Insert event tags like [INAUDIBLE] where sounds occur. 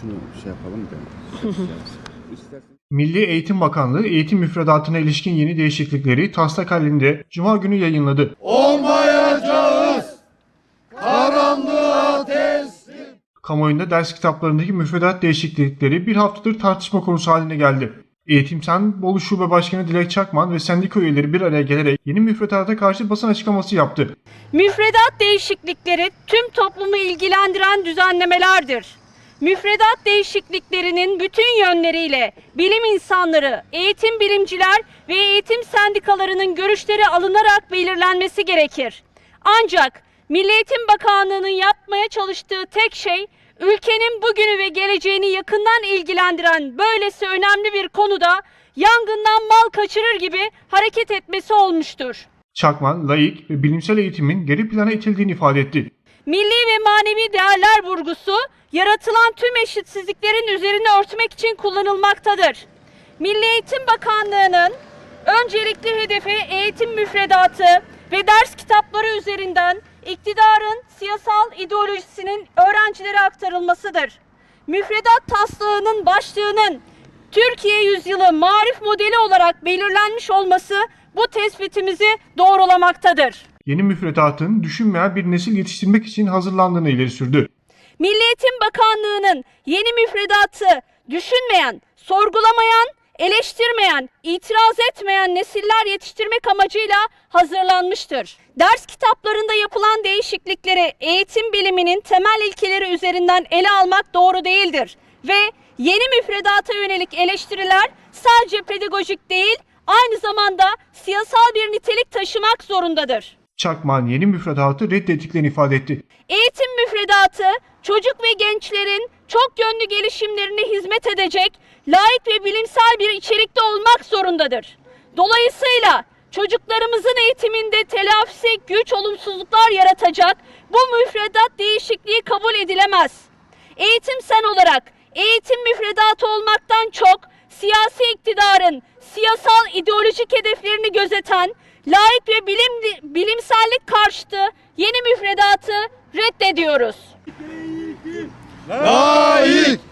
şunu şey yapalım da. [LAUGHS] Milli Eğitim Bakanlığı eğitim müfredatına ilişkin yeni değişiklikleri taslak halinde Cuma günü yayınladı. Olmayacağız. Karanlığa teslim. Kamuoyunda ders kitaplarındaki müfredat değişiklikleri bir haftadır tartışma konusu haline geldi. Eğitim Sen Bolu Şube Başkanı Dilek Çakman ve sendika üyeleri bir araya gelerek yeni müfredata karşı basın açıklaması yaptı. Müfredat değişiklikleri tüm toplumu ilgilendiren düzenlemelerdir. Müfredat değişikliklerinin bütün yönleriyle bilim insanları, eğitim bilimciler ve eğitim sendikalarının görüşleri alınarak belirlenmesi gerekir. Ancak Milli Eğitim Bakanlığı'nın yapmaya çalıştığı tek şey ülkenin bugünü ve geleceğini yakından ilgilendiren böylesi önemli bir konuda yangından mal kaçırır gibi hareket etmesi olmuştur. Çakman, laik ve bilimsel eğitimin geri plana itildiğini ifade etti. Milli ve manevi vurgusu yaratılan tüm eşitsizliklerin üzerini örtmek için kullanılmaktadır. Milli Eğitim Bakanlığı'nın öncelikli hedefi eğitim müfredatı ve ders kitapları üzerinden iktidarın siyasal ideolojisinin öğrencilere aktarılmasıdır. Müfredat taslağının başlığının Türkiye yüzyılı marif modeli olarak belirlenmiş olması bu tespitimizi doğrulamaktadır. Yeni müfredatın düşünmeyen bir nesil yetiştirmek için hazırlandığını ileri sürdü. Milli Eğitim Bakanlığı'nın yeni müfredatı düşünmeyen, sorgulamayan, eleştirmeyen, itiraz etmeyen nesiller yetiştirmek amacıyla hazırlanmıştır. Ders kitaplarında yapılan değişiklikleri eğitim biliminin temel ilkeleri üzerinden ele almak doğru değildir ve yeni müfredata yönelik eleştiriler sadece pedagojik değil, aynı zamanda siyasal bir nitelik taşımak zorundadır. Çakman yeni müfredatı reddettiklerini ifade etti. Eğitim müfredatı çocuk ve gençlerin çok yönlü gelişimlerine hizmet edecek layık ve bilimsel bir içerikte olmak zorundadır. Dolayısıyla çocuklarımızın eğitiminde telafisi güç olumsuzluklar yaratacak bu müfredat değişikliği kabul edilemez. Eğitim sen olarak eğitim müfredatı olmaktan çok siyasi iktidarın siyasal ideolojik hedeflerini gözeten layık ve bilim, bilimsellik karşıtı yeni müfredatı reddediyoruz. Layık, bilimsel,